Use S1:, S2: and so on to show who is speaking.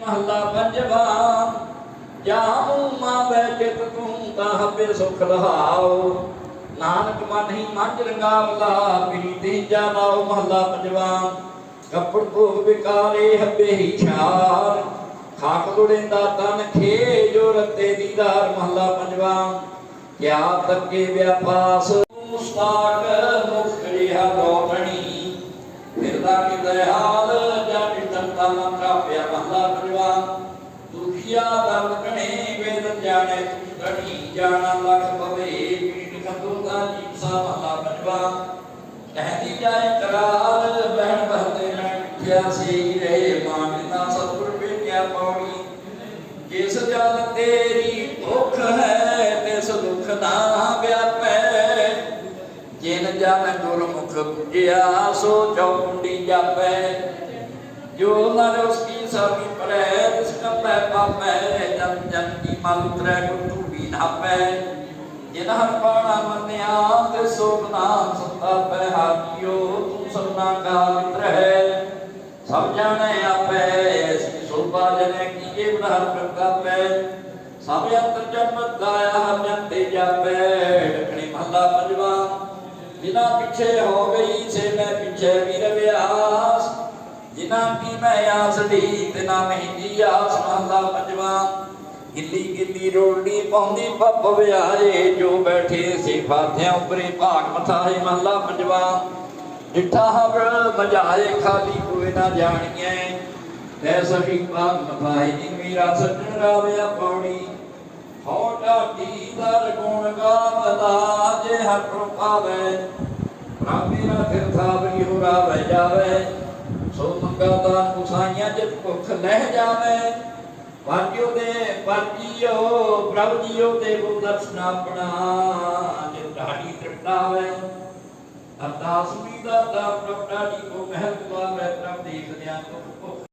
S1: ਮਹੱਲਾ ਪੰਜਵਾ ਜਾਮੂ ਮਾਂ ਬੈ ਚਿਤ ਤੂੰ ਤਾਂ ਹੱਬੇ ਸੁਖ ਰਹਾਉ ਨਾਨਕ ਮਨ ਹੀ ਰੰਗਾਵਲਾ ਪੀਣੀ ਤੀਜਾ ਨਾਉ ਮਹੱਲਾ ਪੰਜਵਾ। ਕੱਪੜ ਭੋਗ ਵਿਕਾਰੇ ਹੱਬੇ ਹੀ ਛਾਰ ਖਾਕ ਲੋੜੇਂਦਾ ਤਨ ਖੇ ਜੋ ਰਤੇ ਦੀਦਾਰ ਮਹੱਲਾ ਪੰਜਵਾ। ਕਿਆ ਤੱਕੇ ਵਿਆਪਾਸ ਮੁਸਤਾਕ ਜਨ ਤੰਤਾ ਮਨ ਕਾਪਿਆ ਮਹਲਾ ਪੰਜਵਾ ਦੁਖੀਆ ਦਰਦ ਕਣੇ ਵੇਦ ਜਾਣੇ ਤੁਮ ਘੜੀ ਜਾਣਾ ਲਖ ਭਵੇ ਪੀੜ ਖੰਦੋ ਦਾ ਜੀਸਾ ਮਹਲਾ ਪੰਜਵਾ ਕਹਦੀ ਜਾਏ ਕਰਾਰ ਬਹਿਣ ਬਹਤੇ ਰਹਿ ਕਿਆ ਸੀ ਰਹੇ ਮਾਨਨਾ ਸਤਿਗੁਰ ਵੇਖਿਆ ਪੌੜੀ ਜਿਸ ਜਲ ਤੇਰੀ ਭੁੱਖ ਹੈ ਤਿਸ ਦੁਖ ਨਾ ਵਿਆਪੈ ਜਿਨ ਜਨ ਗੁਰਮੁਖ ਪੁਜਿਆ ਸੋ ਚੌਕੁੰਡੀ ਜਾਪੈ। ਜੋ ਨਰ ਉਸ ਕੀ ਸਰਬੀ ਪਰੈ ਤਿਸ ਕੰਪੈ ਪਾਪੈ ਜਨ ਜਨ ਕੀ ਮਲ ਉਤਰੈ ਗੁਰੂ ਵੀ ਨਾਪੈ ਜਿਨ ਹਰ ਪਾਣਾ ਮੰਨਿਆ, ਤੇ ਸੋਗ ਨਾਮ ਸੰਤਾਪੈ ਹਾਜਿਓ ਤੂੰ ਸਭਨਾ ਕਾ ਮਿੱਤਰ ਹੈ ਸਭ ਜਾਣੈ ਆਪੈ ਐਸੀ ਸੋਭਾ ਜਨੈ ਕੀ ਜੇ ਹਰ ਪ੍ਰਗਾਪੈ ਸਭ ਅੰਤਰ ਜਨਮ ਗਾਇਆ, ਹਰ ਜਨ ਤੇ ਜਾਪੈ। ਢਕਣੀ ਮਹੱਲਾ ਪੰਜਵਾ ਜਿਨਾ ਪਿੱਛੇ ਹੋ ਗਈ, ਸੇ ਮੈਂ ਪਿੱਛੇ ਵੀ ਰਵਿਆਸ ਜਿਨਾ ਕੀ ਮੈਂ ਆਸ ਦੀ ਤਿਨਾ ਮਹਿੰਦੀ ਆਸ ਮਹੱਲਾ ਪੰਜਵਾ। ਗਿੱਲੀ ਗਿੱਲੀ ਰੋੜੀ ਪਾਉਂਦੀ ਪੱਪ ਵਿਆਏ ਜੋ ਬੈਠੇ ਸੀ ਫਾਥਿਆਂ ਉੱਪਰੇ ਭਾਗ ਮਥਾਏ ਮਹੱਲਾ ਪੰਜਵਾ। ਡਿਠਾ ਹਵ ਮਜਾਏ, ਖਾਲੀ ਕੋਈ ਨਾ ਜਾਣੀਐ। ਤੈ ਸਹੀ ਭਾਗ ਮਥਾਏ ਜਿਨ ਵੀਰਾ ਸੱਜਣ ਰਾਵਿਆ ਪੌੜੀ। ਹੋ ਢਾਡੀ ਦਰ ਗੁਣ ਗਾਵਦਾ ਜੇ ਹਰ ਪ੍ਰਭਾਵੈ। ਰਾਮੀਰਾ ਤਿਰਥਾ ਬਰੀ ਹੋ ਰਾਵੈ ਜਾਵੈ। ਸੋ ਮੰਗਾ ਦਾ ਕੁਸਾਈਆਂ ਜਿਤ ਭੁਖ ਲਹਿ ਜਾਵੈ ਵਾਜਿਓ ਦੇ ਪਰਜੀਓ ਪ੍ਰਭ ਜੀਓ ਦੇ ਬੁੱਧ ਦਰਸ਼ਨ ਆਪਣਾ, ਜੇ ਢਾਡੀ ਤ੍ਰਿਪਟਾਵੈ ਅਰਦਾਸ ਵੀ ਦਾ ਦਾ ਪ੍ਰਭ ਢਾਡੀ ਕੋ ਮਹਿਲ ਦੁਆ ਮੈਂ ਪ੍ਰਭ ਦੇਖਦਿਆਂ ਤੁਖ ਭੁਖ